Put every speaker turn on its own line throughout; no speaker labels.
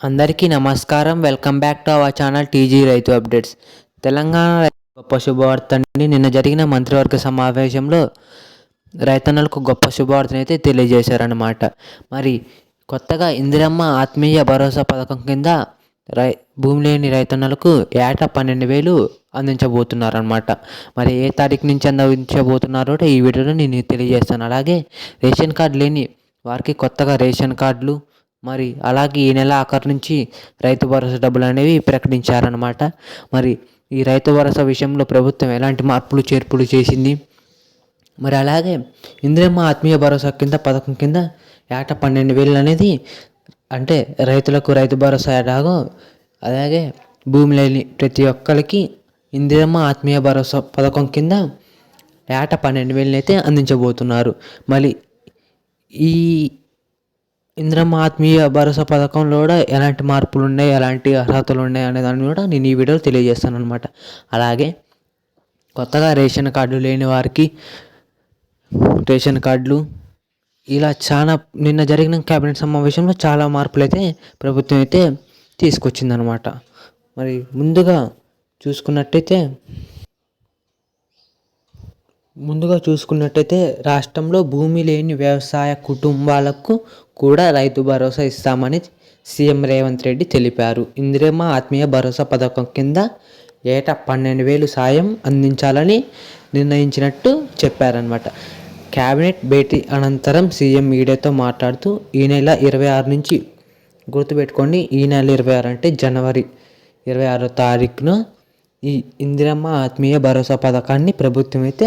అందరికీ నమస్కారం. Welcome back to our channel TG Raithu updates. Telangana రైతు గొప్ప శుభవార్త అండి. నిన్న జరిగిన మంత్రివర్గ సమావేశంలో రైతన్నలకు గొప్ప శుభవార్తను అయితే తెలియజేశారనమాట మరి కొత్తగా ఇందిరమ్మ ఆత్మీయ భరోసా పథకం కింద రై భూమి లేని రైతన్నలకు ఏటా పన్నెండు వేలు అందించబోతున్నారనమాట మరి ఏ తారీఖు నుంచి అందించబోతున్నారో ఈ వీడియోలో నేను తెలియజేస్తాను. అలాగే రేషన్ కార్డు లేని వారికి కొత్తగా రేషన్ కార్డులు మరి అలాగే ఈ నెల ఆఖరి నుంచి రైతు భరోసా డబ్బులు అనేవి ప్రకటించారనమాట మరి ఈ రైతు భరోసా విషయంలో ప్రభుత్వం ఎలాంటి మార్పులు చేర్పులు చేసింది? మరి అలాగే ఇందిరమ్మ ఆత్మీయ భరోసా కింద పథకం కింద ఏట పన్నెండు వేలు అనేది అంటే రైతులకు రైతు భరోసా ఎలాగో అలాగే భూమి లేని ప్రతి ఒక్కరికి ఇందిరమ్మ ఆత్మీయ భరోసా పథకం కింద ఏట పన్నెండు వేలని అయితే అందించబోతున్నారు. మళ్ళీ ఈ ఇంద్రమ్మ ఆత్మీయ భరోసా పథకంలో కూడా ఎలాంటి మార్పులు ఉన్నాయి ఎలాంటి అర్హతలు ఉన్నాయి అనే దాన్ని కూడా నేను ఈ వీడియోలో తెలియజేస్తాను అనమాట అలాగే కొత్తగా రేషన్ కార్డు లేని వారికి రేషన్ కార్డులు ఇలా చాలా నిన్న జరిగిన కేబినెట్ సమావేశంలో చాలా మార్పులు అయితే ప్రభుత్వం అయితే తీసుకొచ్చిందనమాట మరి ముందుగా చూసుకున్నట్టయితే ముందుగా చూసుకున్నట్టయితే రాష్ట్రంలో భూమి లేని వ్యవసాయ కుటుంబాలకు కూడా రైతు భరోసా ఇస్తామని సీఎం రేవంత్ రెడ్డి తెలిపారు. ఇందిరమ్మ ఆత్మీయ భరోసా పథకం కింద ఏటా పన్నెండు వేలు సాయం అందించాలని నిర్ణయించినట్టు చెప్పారనమాట క్యాబినెట్ భేటీ అనంతరం సీఎం మీడియాతో మాట్లాడుతూ ఈ నెల ఇరవై ఆరు నుంచి గుర్తుపెట్టుకోండి ఈ నెల ఇరవై ఆరు అంటే జనవరి ఇరవై ఆరో తారీఖున ఈ ఇందిరమ్మ ఆత్మీయ భరోసా పథకాన్ని ప్రభుత్వం అయితే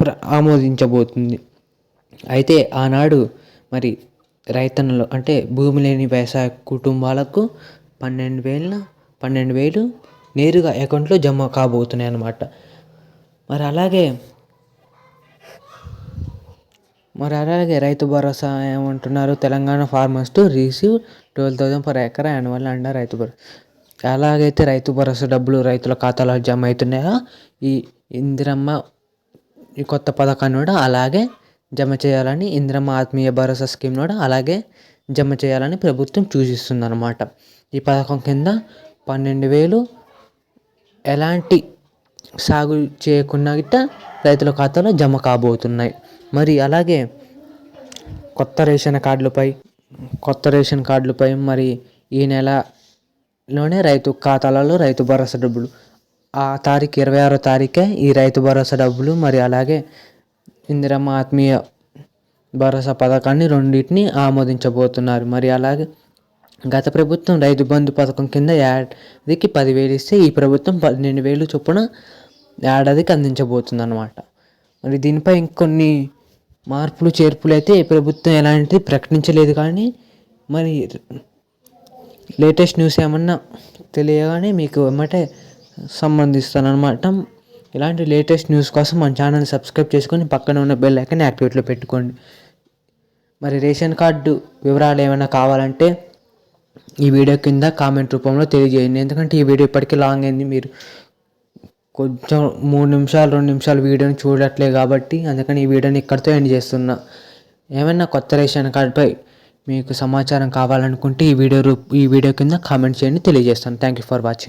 ప్ర ఆమోదించబోతుంది. అయితే ఆనాడు మరి రైతన్నలు అంటే భూమి లేని వ్యవసాయ కుటుంబాలకు పన్నెండు వేల పన్నెండు వేలు నేరుగా అకౌంట్లో జమ కాబోతున్నాయి అన్నమాట మరి అలాగే మరి అలాగే రైతు భరోసా ఏమంటున్నారు? Telangana farmers to receive twelve thousand per acre annual under Rythu Bharosa ఎలాగైతే రైతు భరోసా డబ్బులు రైతుల ఖాతాలో జమ అవుతున్నాయో? ఈ ఇందిరమ్మ ఈ కొత్త పథకాన్ని కూడా అలాగే జమ చేయాలని ఇందిరమ్మ ఆత్మీయ భరోసా స్కీమ్ కూడా అలాగే జమ చేయాలని ప్రభుత్వం సూచిస్తుంది అనమాట ఈ పథకం కింద పన్నెండు వేలు ఎలాంటి సాగు చేయకుండా గిట్ట రైతుల ఖాతాలో జమ కాబోతున్నాయి. మరి అలాగే కొత్త రేషన్ కార్డులపై కొత్త రేషన్ కార్డులపై మరి ఈ నెలలోనే రైతు ఖాతాలలో రైతు భరోసా డబ్బులు. ఆ తారీఖు ఇరవై ఆరో తారీఖే ఈ రైతు భరోసా డబ్బులు మరి అలాగే ఇందిరమ్మ ఆత్మీయ భరోసా పథకాన్ని రెండింటిని ఆమోదించబోతున్నారు. మరి అలాగే గత ప్రభుత్వం రైతు బంధు పథకం కింద ఏడాదికి పదివేలు ఇస్తే ఈ ప్రభుత్వం పన్నెండు వేలు చొప్పున ఏడాదికి అందించబోతుంది అనమాట మరి దీనిపై ఇంకొన్ని మార్పులు చేర్పులు అయితే ప్రభుత్వం ఎలాంటిది ప్రకటించలేదు కానీ మరి లేటెస్ట్ న్యూస్ ఏమన్నా తెలియగానే మీకు ఏమంటే సంబంధిస్తాను అనమాట ఇలాంటి లేటెస్ట్ న్యూస్ కోసం మన ఛానల్ సబ్స్క్రైబ్ చేసుకొని పక్కన ఉన్న బెల్ ఐకాన్ యాక్టివేట్లో పెట్టుకోండి. మరి రేషన్ కార్డు వివరాలు ఏమైనా కావాలంటే ఈ వీడియో కింద కామెంట్ రూపంలో తెలియజేయండి. ఎందుకంటే ఈ వీడియో ఇప్పటికీ లాంగ్ అయింది. మీరు కొంచెం మూడు నిమిషాలు రెండు నిమిషాలు వీడియోని చూడట్లే కాబట్టి అందుకని ఈ వీడియోని ఇక్కడితో ఎండ్ చేస్తున్నా. ఏమైనా కొత్త రేషన్ కార్డుపై మీకు సమాచారం కావాలనుకుంటే ఈ వీడియో రూప్ ఈ వీడియో కింద కామెంట్ చేయండి. తెలియజేస్తాను. Thank you for watching